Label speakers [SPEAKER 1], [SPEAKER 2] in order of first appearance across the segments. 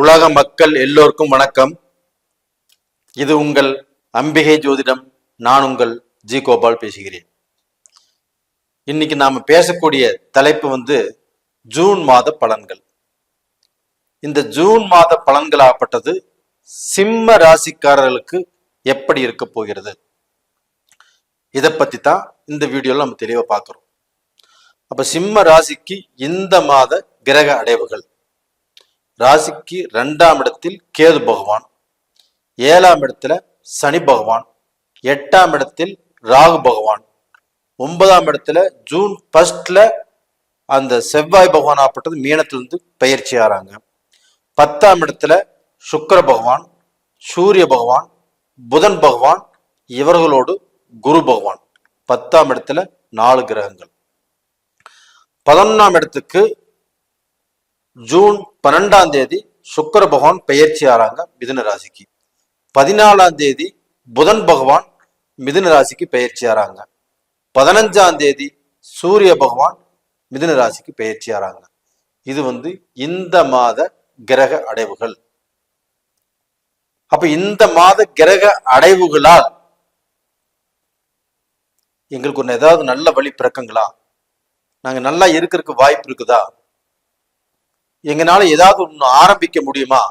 [SPEAKER 1] உலக மக்கள் எல்லோருக்கும் வணக்கம். இது உங்கள் அம்பிகை ஜோதிடம் நான் உங்கள் ஜி கோபால் பேசுகிறேன். இன்னைக்கு நாம பேசக்கூடிய தலைப்பு வந்து ஜூன் மாத பலன்கள். இந்த ஜூன் மாத பலன்களாகப்பட்டது சிம்ம ராசிக்காரர்களுக்கு எப்படி இருக்க போகிறது? இதை பத்தி தான் இந்த வீடியோவில் நம்ம தெளிவா பார்க்கிறோம். அப்போ சிம்ம ராசிக்கு இந்த மாத கிரக அடைவுகள். ராசிக்கு ரெண்டாம் இடத்தில் கேது பகவான் ஏழாம் இடத்துல சனி பகவான் எட்டாம் இடத்தில் ராகு பகவான் ஒன்பதாம் இடத்துல ஜூன் ஃபர்ஸ்ட்ல அந்த செவ்வாய் பகவான் ஆப்பட்டது மீனத்திலிருந்து பயிற்சி ஆறாங்க. பத்தாம் இடத்துல சுக்கர பகவான் சூரிய பகவான் புதன் பகவான் இவர்களோடு குரு பகவான். பத்தாம் இடத்துல நாலு கிரகங்கள். பதினொன்றாம் இடத்துக்கு ஜூன் பன்னெண்டாம் தேதி சுக்கிர பகவான் பெயர்ச்சி ஆறாங்க மிதுன ராசிக்கு. பதினாலாம் தேதி புதன் பகவான் மிதுன ராசிக்கு பெயர்ச்சி ஆறாங்க பதினஞ்சாம் தேதி சூரிய பகவான் மிதுன ராசிக்கு பெயர்ச்சி ஆறாங்க இது வந்து இந்த மாத கிரக அடைவுகள். அப்ப இந்த மாத கிரக அடைவுகளால் எங்களுக்கு ஒன்று ஏதாவது நல்ல வழி பிறக்குங்களா? நாங்கள் நல்லா இருக்கிறதுக்கு வாய்ப்பு இருக்குதா? எங்களால் ஏதாவது ஒன்று ஆரம்பிக்க முடியுமா?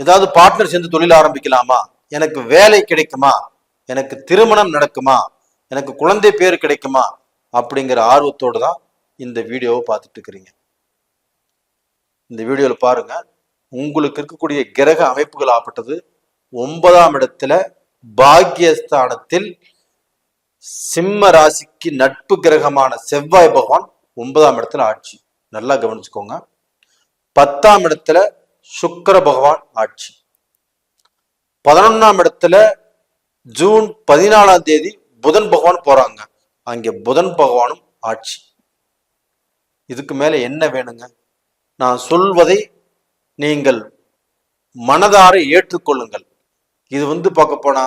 [SPEAKER 1] ஏதாவது பார்ட்னர் சேர்ந்து தொழில் ஆரம்பிக்கலாமா? எனக்கு வேலை கிடைக்குமா? எனக்கு திருமணம் நடக்குமா? எனக்கு குழந்தை பேர் கிடைக்குமா? அப்படிங்கிற ஆர்வத்தோடு தான் இந்த வீடியோவை பார்த்துட்டு இருக்கிறீங்க. இந்த வீடியோவில் பாருங்க. உங்களுக்கு இருக்கக்கூடிய கிரக அமைப்புகள் ஆப்பட்டது ஒன்பதாம் இடத்துல பாக்கியஸ்தானத்தில் சிம்ம ராசிக்கு நட்பு கிரகமான செவ்வாய் பகவான் ஒன்பதாம் இடத்துல ஆட்சி. நல்லா கவனிச்சுக்கோங்க. பத்தாம் இடத்துல சுக்கர பகவான் ஆட்சி. பதினொன்னாம் இடத்துல ஜூன் பதினாலாம் தேதி புதன் பகவான் போறாங்க. அங்கே புதன் பகவானும் ஆட்சி. இதுக்கு மேல என்ன வேணுங்க? நான் சொல்வதை நீங்கள் மனதார ஏற்றுக்கொள்ளுங்கள். இது வந்து பார்க்க போனா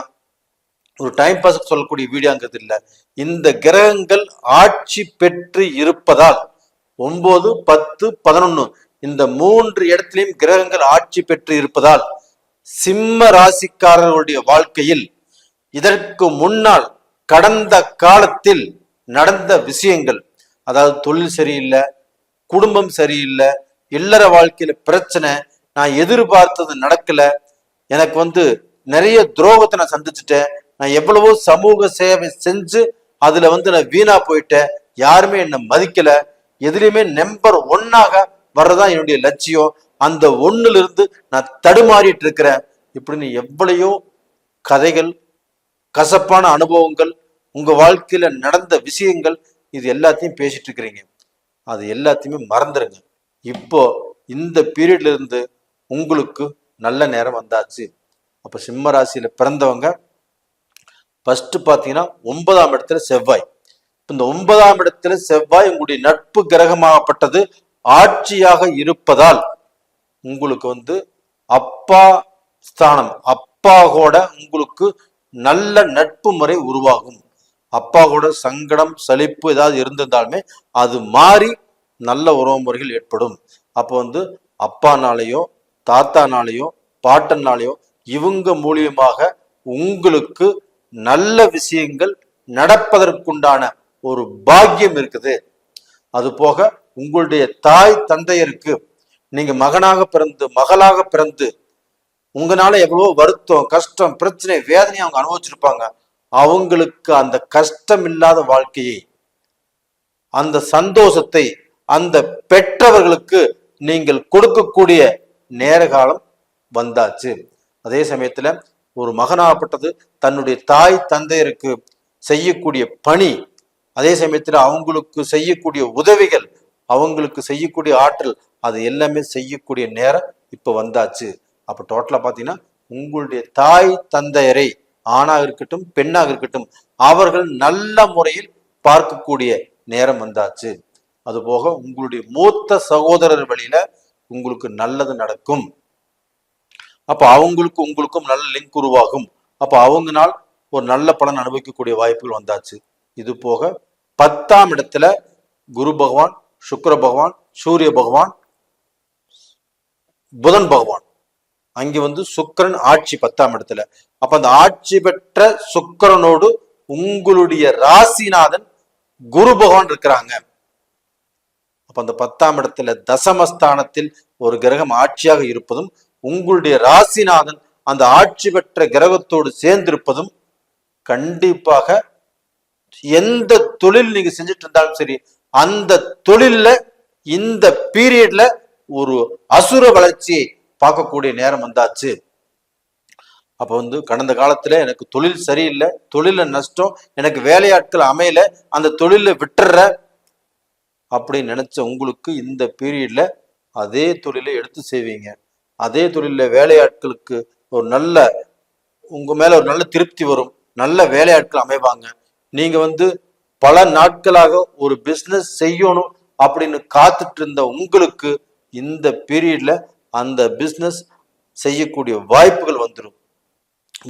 [SPEAKER 1] ஒரு டைம் பாஸ் சொல்லக்கூடிய வீடியோங்கிறது இல்லை. இந்த கிரகங்கள் ஆட்சி பெற்று இருப்பதால் ஒன்பது பத்து பதினொன்னு இந்த மூன்று இடத்திலையும் கிரகங்கள் ஆட்சி பெற்று இருப்பதால் சிம்ம ராசிக்காரர்களுடைய வாழ்க்கையில் இதற்கு முன்னால் கடந்த காலத்தில் நடந்த விஷயங்கள் அதாவது தொழில் சரியில்லை குடும்பம் சரியில்லை இல்லற வாழ்க்கையில பிரச்சனை நான் எதிர்பார்த்தது நடக்கல எனக்கு வந்து நிறைய துரோகத்தை நான் சந்திச்சுட்டேன் நான் எவ்வளவோ சமூக சேவை செஞ்சு அதுல வந்து நான் வீணா போயிட்டேன் யாருமே என்னை மதிக்கல எதுலையுமே நம்பர் ஒன்னாக வர்றதா என்னுடைய லட்சியம். அந்த ஒண்ணுல இருந்து நான் தடுமாறிட்டு இருக்கிறேன் இப்படின்னு எவ்வளையோ கதைகள் கசப்பான அனுபவங்கள் உங்க வாழ்க்கையில நடந்த விஷயங்கள் இது எல்லாத்தையும் பேசிட்டு இருக்கிறீங்க அது எல்லாத்தையுமே மறந்துருங்க. இப்போ இந்த பீரியட்ல இருந்து உங்களுக்கு நல்ல நேரம் வந்தாச்சு. அப்ப சிம்ம ராசியில பிறந்தவங்க ஃபர்ஸ்ட் பாத்தீங்கன்னா ஒன்பதாம் இடத்துல செவ்வாய். இந்த ஒன்பதாம் இடத்துல செவ்வாய் உங்களுடைய நட்பு கிரகமாகப்பட்டது. ஆட்சியாக இருப்பதால் உங்களுக்கு வந்து அப்பா ஸ்தானம் அப்பா கூட உங்களுக்கு நல்ல நட்பு முறை உருவாகும். அப்பா கூட சங்கடம் சலிப்பு ஏதாவது இருந்திருந்தாலுமே அது மாறி நல்ல உறவு முறைகள் ஏற்படும். அப்போ வந்து அப்பானாலேயோ தாத்தானாலேயோ பாட்டனாலேயோ இவங்க மூலியமாக உங்களுக்கு நல்ல விஷயங்கள் நடப்பதற்குண்டான ஒரு பாக்கியம் இருக்குது. அது போக உங்களுடைய தாய் தந்தையருக்கு நீங்க மகனாக பிறந்து மகளாக பிறந்து உங்களால எவ்வளவோ வருத்தம் கஷ்டம் பிரச்சனை வேதனை அவங்க அனுபவிச்சிருப்பாங்க. அவங்களுக்கு அந்த கஷ்டம் இல்லாத வாழ்க்கையை அந்த சந்தோஷத்தை அந்த பெற்றவர்களுக்கு நீங்கள் கொடுக்கக்கூடிய நேர காலம் வந்தாச்சு. அதே சமயத்துல ஒரு மகனாகப்பட்டது தன்னுடைய தாய் தந்தையருக்கு செய்யக்கூடிய பணி அதே சமயத்துல அவங்களுக்கு செய்யக்கூடிய உதவிகள் அவங்களுக்கு செய்யக்கூடிய ஆற்றல் அது எல்லாமே செய்யக்கூடிய நேரம் இப்ப வந்தாச்சு. அப்போ டோட்டலா பாத்தீங்கன்னா உங்களுடைய தாய் தந்தையரை ஆணாக இருக்கட்டும் பெண்ணாக இருக்கட்டும் அவர்கள் நல்ல முறையில் பார்க்கக்கூடிய நேரம் வந்தாச்சு. அதுபோக உங்களுடைய மூத்த சகோதரர் வழியில உங்களுக்கு நல்லது நடக்கும். அப்ப அவங்களுக்கு உங்களுக்கும் நல்ல லிங்க் உருவாகும். அப்போ அவங்கனால் ஒரு நல்ல பலன் அனுபவிக்கக்கூடிய வாய்ப்புகள் வந்தாச்சு. இது போக பத்தாம் இடத்துல குரு பகவான் சுக்கர பகவான் சூரிய பகவான் புதன் பகவான். அங்க வந்து சுக்கிரன் ஆட்சி பத்தாம் இடத்துல. அப்ப அந்த ஆட்சி பெற்ற சுக்கிரனோடு உங்களுடைய ராசிநாதன் குரு பகவான் இருக்கிறாங்க. அப்ப அந்த பத்தாம் இடத்துல தசமஸ்தானத்தில் ஒரு கிரகம் ஆட்சியாக இருப்பதும் உங்களுடைய ராசிநாதன் அந்த ஆட்சி பெற்ற கிரகத்தோடு சேர்ந்திருப்பதும் கண்டிப்பாக எந்த தொழில் நீங்க செஞ்சுட்டு இருந்தாலும் சரி அந்த தொழில்ல இந்த பீரியட்ல ஒரு அசுர வளர்ச்சியை பார்க்கக்கூடிய நேரம் வந்தாச்சு. அப்ப வந்து கடந்த காலத்துல எனக்கு தொழில் சரியில்லை தொழில நஷ்டம் எனக்கு வேலையாட்கள் அமையல அந்த தொழில விட்டுற அப்படின்னு நினைச்ச உங்களுக்கு இந்த பீரியட்ல அதே தொழிலை எடுத்து செய்வீங்க. அதே தொழில வேலையாட்களுக்கு ஒரு நல்ல உங்க மேல ஒரு நல்ல திருப்தி வரும் நல்ல வேலையாட்கள் அமைவாங்க. நீங்க வந்து பல நாட்களாக ஒரு பிஸ்னஸ் செய்யணும் அப்படின்னு காத்துட்டு இருந்த உங்களுக்கு இந்த பீரியட்ல அந்த பிஸ்னஸ் செய்யக்கூடிய வாய்ப்புகள் வந்துடும்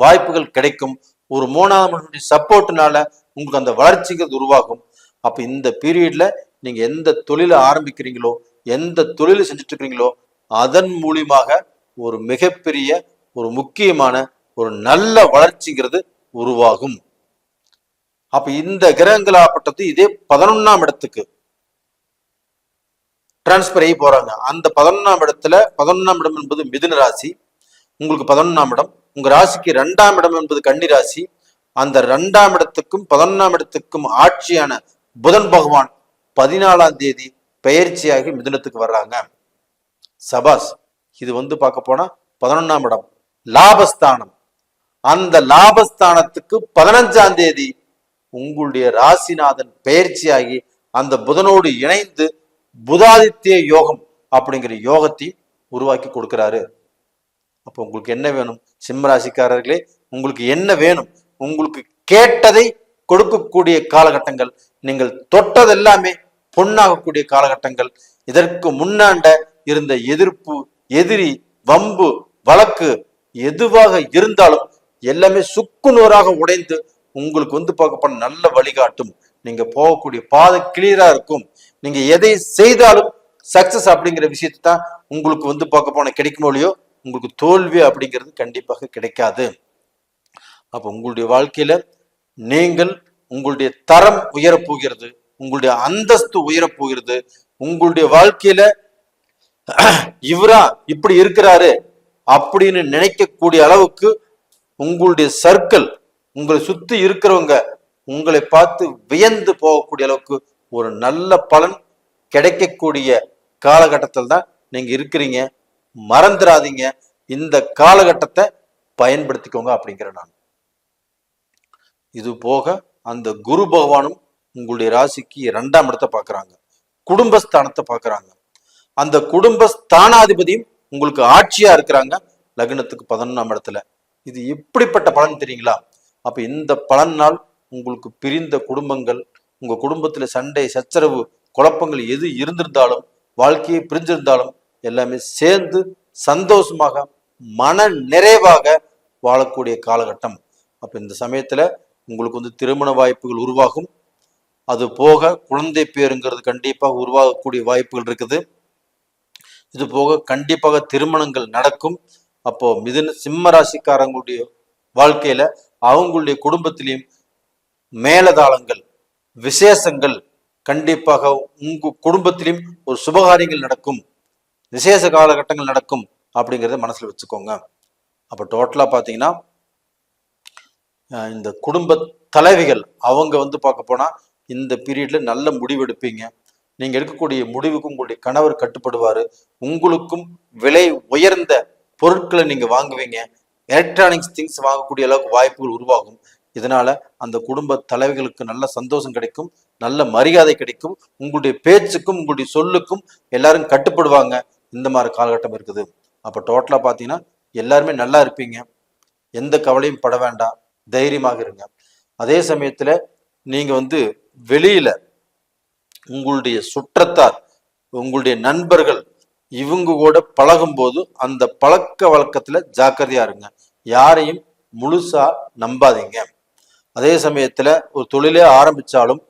[SPEAKER 1] வாய்ப்புகள் கிடைக்கும். ஒரு மூணாவது மனுடைய சப்போர்ட்னால உங்களுக்கு அந்த வளர்ச்சிங்கிறது உருவாகும். அப்ப இந்த பீரியட்ல நீங்க எந்த தொழிலை ஆரம்பிக்கிறீங்களோ எந்த தொழிலை செஞ்சுட்டு இருக்கிறீங்களோ அதன் மூலியமாக ஒரு மிகப்பெரிய ஒரு முக்கியமான ஒரு நல்ல வளர்ச்சிங்கிறது உருவாகும். அப்ப இந்த கிரகங்களாப்பட்டது இதே பதினொன்னாம் இடத்துக்கு டிரான்ஸ்பர் ஆகி போறாங்க. அந்த பதினொன்னாம் இடத்துல பதினொன்னாம் இடம் என்பது மிதுன ராசி. உங்களுக்கு பதினொன்னாம் இடம். உங்க ராசிக்கு ரெண்டாம் இடம் என்பது கன்னி ராசி. அந்த ரெண்டாம் இடத்துக்கும் பதினொன்னாம் இடத்துக்கும் ஆட்சியான புதன் பகவான் பதினாலாம் தேதி பெயர்ச்சியாகி மிதுனத்துக்கு வர்றாங்க. சபாஸ் இது வந்து பார்க்க போனா பதினொன்னாம் இடம். லாபஸ்தானம். அந்த லாபஸ்தானத்துக்கு பதினஞ்சாம் தேதி உங்களுடைய ராசிநாதன் பெயர்ச்சியாகி அந்த புதனோடு இணைந்து புதாதித்ய யோகம் அப்படிங்கிற யோகத்தை உருவாக்கி கொடுக்கிறாரு. அப்போ உங்களுக்கு என்ன வேணும்? சிம்மராசிக்காரர்களே உங்களுக்கு என்ன வேணும்? உங்களுக்கு கேட்டதை கொடுக்கக்கூடிய காலகட்டங்கள் நீங்கள் தொட்டதெல்லாமே பொண்ணாகக்கூடிய காலகட்டங்கள். இதற்கு முன்னாண்ட இருந்த எதிர்ப்பு எதிரி வம்பு வழக்கு எதுவாக இருந்தாலும் எல்லாமே சுக்குநூறாக உடைந்து உங்களுக்கு வந்து பார்க்க போன நல்ல வழிகாட்டும். நீங்க போகக்கூடிய பாதை கிளியரா இருக்கும். நீங்க எதை செய்தாலும் சக்சஸ் அப்படிங்கிற விஷயத்தை தான் உங்களுக்கு வந்து பார்க்க போன கிடைக்குமோ இல்லையோ உங்களுக்கு தோல்வி அப்படிங்கிறது கண்டிப்பாக கிடைக்காது. அப்போ உங்களுடைய வாழ்க்கையில நீங்கள் உங்களுடைய தரம் உயரப் போகிறது உங்களுடைய அந்தஸ்து உயரப் போகிறது உங்களுடைய வாழ்க்கையில இவரா இப்படி இருக்கிறாரு அப்படின்னு நினைக்கக்கூடிய அளவுக்கு உங்களுடைய சர்க்கிள் உங்களை சுத்தி இருக்கிறவங்க உங்களை பார்த்து வியந்து போகக்கூடிய அளவுக்கு ஒரு நல்ல பலன் கிடைக்கக்கூடிய காலகட்டத்தில் தான் நீங்க இருக்கிறீங்க. மறந்துடாதீங்க இந்த காலகட்டத்தை பயன்படுத்திக்கோங்க அப்படிங்கிற நான். இது போக அந்த குரு பகவானும் உங்களுடைய ராசிக்கு இரண்டாம் இடத்தை பார்க்குறாங்க. குடும்பஸ்தானத்தை பார்க்குறாங்க. அந்த குடும்ப ஸ்தானாதிபதியும் உங்களுக்கு ஆட்சியா இருக்கிறாங்க. லக்னத்துக்கு பதினொன்றாம் இடத்துல. இது எப்படிப்பட்ட பலன் தெரியுங்களா? அப்போ இந்த பலனால் உங்களுக்கு பிரிந்த குடும்பங்கள் உங்கள் குடும்பத்தில் சண்டை சச்சரவு குழப்பங்கள் எது இருந்திருந்தாலும் வாழ்க்கையை பிரிஞ்சிருந்தாலும் எல்லாமே சேர்ந்து சந்தோஷமாக மன நிறைவாக வாழக்கூடிய காலகட்டம். அப்போ இந்த சமயத்தில் உங்களுக்கு வந்து திருமண வாய்ப்புகள் உருவாகும். அது போக குழந்தை பேருங்கிறது கண்டிப்பாக உருவாகக்கூடிய வாய்ப்புகள் இருக்குது. இது போக கண்டிப்பாக திருமணங்கள் நடக்கும். அப்போ மிதுன சிம்ம ராசிக்காரங்களுடைய வாழ்க்கையில அவங்களுடைய குடும்பத்திலையும் மேலதாளங்கள் விசேஷங்கள் கண்டிப்பாக உங்க குடும்பத்திலையும் ஒரு சுபகாரியங்கள் நடக்கும் விசேஷ காலகட்டங்கள் நடக்கும் அப்படிங்கிறத மனசுல வச்சுக்கோங்க. அப்போ டோட்டலா பார்த்தீங்கன்னா அஹ் இந்த குடும்ப தலைவிகள் அவங்க வந்து பார்க்க போனா இந்த பீரியட்ல நல்ல முடிவெடுப்பீங்க நீங்க எடுக்கக்கூடிய முடிவுக்கு உங்களுடைய கணவர் கட்டுப்படுவாரு. உங்களுக்கும் விலை உயர்ந்த பொருட்களை நீங்க வாங்குவீங்க. எலக்ட்ரானிக்ஸ் திங்ஸ் வாங்கக்கூடிய அளவுக்கு வாய்ப்புகள் உருவாகும். இதனால அந்த குடும்ப தலைவிகளுக்கு நல்ல சந்தோஷம் கிடைக்கும் நல்ல மரியாதை கிடைக்கும். உங்களுடைய பேச்சுக்கும் உங்களுடைய சொல்லுக்கும் எல்லாரும் கட்டுப்படுவாங்க. இந்த மாதிரி காலகட்டம் இருக்குது. அப்போ டோட்டலாக பார்த்தீங்கன்னா எல்லாருமே நல்லா இருப்பீங்க. எந்த கவலையும் பட வேண்டாம். தைரியமாக இருங்க. அதே சமயத்தில் நீங்கள் வந்து வெளியில் உங்களுடைய சுற்றத்தார் உங்களுடைய நண்பர்கள் இவங்க கூட பழகும்போது அந்த பழக்க வழக்கத்துல ஜாக்கிரதையா இருங்க. யாரையும் முழுசா நம்பாதீங்க. அதே சமயத்துல ஒரு தொழிலே ஆரம்பிச்சாலும்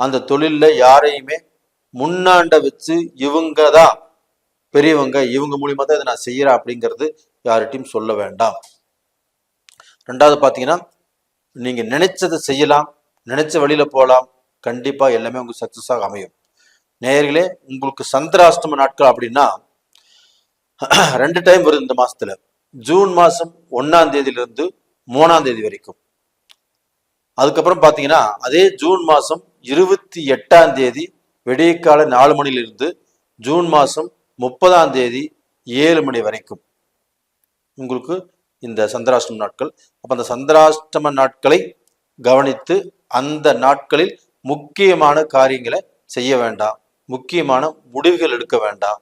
[SPEAKER 1] அந்த தொழில்ல யாரையுமே முன்னாண்ட வச்சு இவங்க தான் பெரியவங்க இவங்க மூலியமா தான் இதை நான் செய்யறேன் அப்படிங்கிறது யார்கிட்டையும் சொல்ல வேண்டாம். ரெண்டாவது பார்த்தீங்கன்னா நீங்க நினைச்சதை செய்யலாம் நினைச்ச வழியில போகலாம் கண்டிப்பா எல்லாமே உங்களுக்கு சக்சஸாக அமையும். நேயர்களே உங்களுக்கு சந்திராஷ்டம நாட்கள் அப்படின்னா ரெண்டு டைம் வருது இந்த மாசத்துல. ஜூன் மாசம் ஒன்னாம் தேதியிலிருந்து மூணாம் தேதி வரைக்கும். அதுக்கப்புறம் பாத்தீங்கன்னா அதே ஜூன் மாசம் இருபத்தி எட்டாம் தேதி விடியற்கால நாலு மணிலிருந்து ஜூன் மாசம் முப்பதாம் தேதி ஏழு மணி வரைக்கும். உங்களுக்கு இந்த சந்திராஷ்டம நாட்கள். அப்ப அந்த சந்திராஷ்டம நாட்களை கவனித்து அந்த நாட்களில் முக்கியமான காரியங்களை செய்ய வேண்டாம். முக்கியமான முடிவுகள் எடுக்க வேண்டாம்.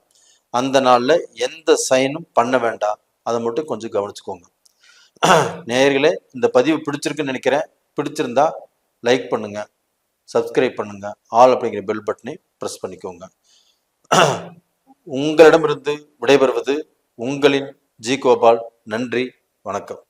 [SPEAKER 1] அந்த நாளில் எந்த சைனும் பண்ண வேண்டாம். அதை மட்டும் கொஞ்சம் கவனிச்சுக்கோங்க. நேயர்களே இந்த பதிவு பிடிச்சிருக்குன்னு நினைக்கிறேன். பிடிச்சிருந்தா லைக் பண்ணுங்க. சப்ஸ்கிரைப் பண்ணுங்க. ஆல் அப்படிங்கிற பெல் பட்டனை ப்ரெஸ் பண்ணிக்கோங்க. உங்களிடமிருந்து விடைபெறுவது உங்களின் ஜி கோபால். நன்றி. வணக்கம்.